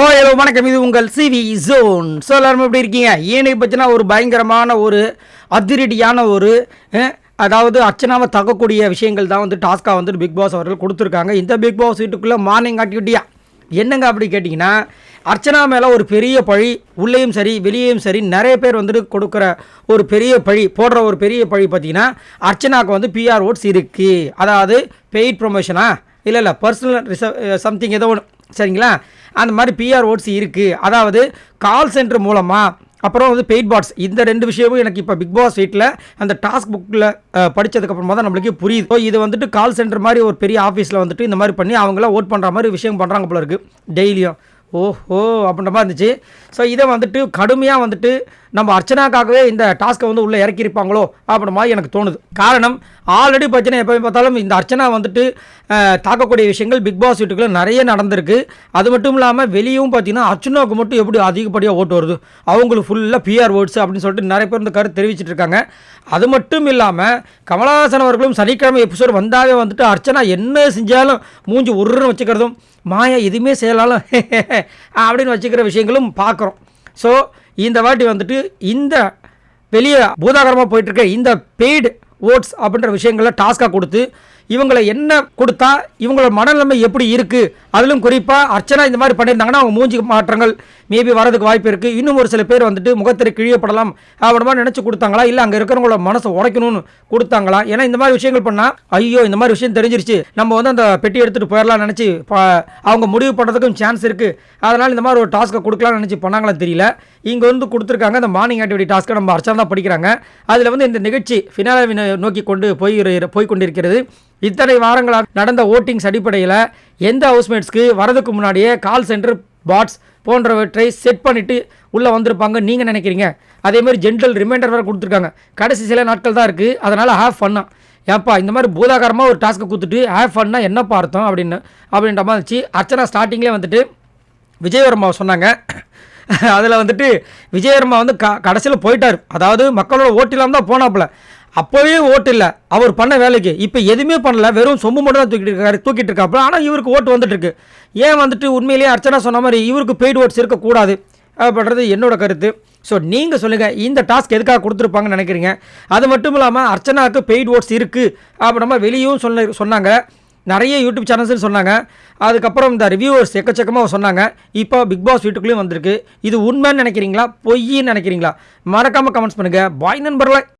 ஹோ ஹலோ வணக்கம். இது உங்கள் சிவி ஜோன் ஸோ எல்லாருமே எப்படி இருக்கீங்க? ஏன்னு பற்றினா ஒரு பயங்கரமான ஒரு அதிரடியான ஒரு அதாவது அர்ச்சனாவை தகக்கூடிய விஷயங்கள் தான் வந்து டாஸ்காக வந்துட்டு பிக் பாஸ் அவர்கள் கொடுத்துருக்காங்க. இந்த பிக் பாஸ் வீட்டுக்குள்ளே மார்னிங் ஆக்டிவிட்டியா என்னங்க அப்படி கேட்டிங்கன்னா அர்ச்சனா மேலே ஒரு பெரிய பழி உள்ளேயும் சரி வெளியேயும் சரி நிறைய பேர் வந்துட்டு கொடுக்குற ஒரு பெரிய பழி போடுற ஒரு பெரிய பழி பார்த்தீங்கன்னா அர்ச்சனாவுக்கு வந்து பிஆர் ஓட்ஸ் இருக்குது அதாவது பெய்ட் ப்ரொமோஷனா இல்லை இல்லை பர்சனல் ரிசர்வ் சம்திங் ஏதோ ஒன்று சரிங்களா? அந்த மாதிரி பிஆர் ஓட்ஸ் இருக்குது அதாவது கால் சென்டர் மூலமாக அப்புறம் வந்து பெய்ட் பாட்ஸ் இந்த ரெண்டு விஷயமும் எனக்கு இப்போ பிக் பாஸ் வீட்டில் அந்த டாஸ்க் புக்கில் படித்ததுக்கப்புறமா தான் நம்மளுக்கு புரியுது. ஸோ இது வந்துட்டு கால் சென்டர் மாதிரி ஒரு பெரிய ஆஃபீஸில் வந்துட்டு இந்த மாதிரி பண்ணி அவங்களாம் ஓட் பண்ணுற மாதிரி விஷயம் பண்ணுறாங்க போல இருக்குது டெய்லியும். ஓஹோ அப்படின்ற மாதிரி இருந்துச்சு. ஸோ இதை வந்துட்டு கடுமையாக வந்துட்டு நம்ம அர்ச்சனாக்காகவே இந்த டாஸ்க்கை வந்து உள்ளே இறக்கியிருப்பாங்களோ அப்படின்ற மாதிரி எனக்கு தோணுது. காரணம் ஆல்ரெடி பார்த்தீங்கன்னா எப்போ பார்த்தாலும் இந்த அர்ச்சனா வந்துட்டு தாக்கக்கூடிய விஷயங்கள் பிக் பாஸ் வீட்டுக்குள்ளே நிறைய நடந்திருக்கு. அது மட்டும் இல்லாமல் வெளியும் பார்த்தீங்கன்னா அர்ச்சனாவுக்கு மட்டும் எப்படி அதிகப்படியாக ஓட்டு வருது? அவங்களுக்கு ஃபுல்லாக பிஆர் ஓட்ஸ் அப்படின்னு சொல்லிட்டு நிறைய பேர் இந்த கருத்து தெரிவிச்சிட்டு இருக்காங்க. அது மட்டும் இல்லாமல் கமலஹாசன் அவர்களும் சனிக்கிழமை எபிசோடு வந்தாவே வந்துட்டு அர்ச்சனா என்ன செஞ்சாலும் மூஞ்சி உருன்னு வச்சுக்கிறதும் மாயா எதுவுமே செய்யலாலும் அப்படின்னு வச்சுக்கிற விஷயங்களும் பார்க்குறோம். ஸோ இந்த வாட்டி வந்துட்டு இந்த வெளியே பூதாகரமாக போயிட்டுருக்க இந்த பெய்டு ஓட்ஸ் அப்படின்ற விஷயங்களை டாஸ்காக கொடுத்து இவங்களை என்ன கொடுத்தா இவங்களோட மனநிலைமை எப்படி இருக்குது அதிலும் குறிப்பாக அர்ச்சனா இந்த மாதிரி பண்ணியிருந்தாங்கன்னா அவங்க மூஞ்சி மாற்றங்கள் மேபி வரதுக்கு வாய்ப்பு இருக்குது இன்னும் ஒரு சில பேர் வந்துட்டு முகத்திற்கு கிழியப்படலாம் அப்படி நினச்சி கொடுத்தாங்களா? இல்லை அங்கே இருக்கிறவங்களோட மனசை உடைக்கணும்னு கொடுத்தாங்களா? ஏன்னா இந்த மாதிரி விஷயங்கள் பண்ணால் ஐயோ இந்த மாதிரி விஷயம் தெரிஞ்சிருச்சு. நம்ம வந்து அந்த பெட்டி எடுத்துகிட்டு போயிடலாம் நினச்சி அவங்க முடிவு பண்ணுறதுக்கும் சான்ஸ் இருக்குது அதனால் இந்த மாதிரி ஒரு டாஸ்க்கை கொடுக்கலாம்னு நினச்சி பண்ணாங்களா தெரியல. இங்கே வந்து கொடுத்துருக்காங்க இந்த மார்னிங் ஆக்டிவிட்டி டாஸ்க்கை நம்ம அர்ச்சனா தான் படிக்கிறாங்க. அதில் வந்து இந்த நிகழ்ச்சி ஃபினாலாவை நோக்கி கொண்டு போய் போய் கொண்டிருக்கிறது. இத்தனை வாரங்களாக நடந்த ஓட்டிங்ஸ் அடிப்படையில் எந்த ஹவுஸ்மேட்ஸ்க்கு வரதுக்கு முன்னாடியே கால் சென்டர் பாட்ஸ் போன்றவற்றை செட் பண்ணிவிட்டு உள்ளே வந்திருப்பாங்க நீங்கள் நினைக்கிறீங்க? அதே மாதிரி ஜென்ரல் ரிமைண்டர் வேறு கொடுத்துருக்காங்க. கடைசி சில நாட்கள் தான் இருக்குது அதனால் ஹேவ் ஃபன்னா ஏப்பா இந்த மாதிரி பூதாகரமாக ஒரு டாஸ்க்கை கொடுத்துட்டு ஹேவ் ஃபன்னா என்னப்பா அர்த்தம் அப்படின்னு அப்படின்ற மாதிரி இருந்துச்சு. அர்ச்சனா ஸ்டார்டிங்லேயே வந்துட்டு விஜயவர்மா சொன்னாங்க. அதில் வந்துட்டு விஜயவர்மா வந்து க கடைசியில் போயிட்டார். அதாவது மக்களோட ஓட்டு இல்லாமல் தான் போனாப்புல. அப்போவே ஓட்டு இல்லை. அவர் பண்ண வேலைக்கு. இப்போ எதுவுமே பண்ணல. வெறும் சொம்பு மட்டும் தான் தூக்கிட்டு இருக்காரு தூக்கிட்டு இருக்காப்புல. ஆனால் இவருக்கு ஓட்டு வந்துட்டு இருக்கு. ஏன் வந்துட்டு உண்மையிலேயே அர்ச்சனா சொன்ன மாதிரி இவருக்கு பெய்டு ஓட்ஸ் இருக்கக்கூடாது அப்படின்றது என்னோட கருத்து. ஸோ நீங்கள் சொல்லுங்கள் இந்த டாஸ்க் எதுக்காக கொடுத்துருப்பாங்கன்னு நினைக்கிறீங்க? அது மட்டும் இல்லாமல் அர்ச்சனாவுக்கு பெய்டு ஓட்ஸ் இருக்குது அப்படின்னா வெளியும் சொன்ன சொன்னாங்க. நிறைய யூடியூப் சேனல்ஸ்னு சொன்னாங்க. அதுக்கப்புறம் இந்த ரிவ்யூவர்ஸ் எக்கச்சக்கமாக சொன்னாங்க. இப்போ பிக் பாஸ் வீட்டுக்குள்ளேயும் வந்திருக்கு. இது உண்மைன்னு நினைக்கிறீங்களா? பொய்ன்னு நினைக்கிறீங்களா? மறக்காமல் கமெண்ட்ஸ் பண்ணுங்கள் பாய் நண்பர்களை.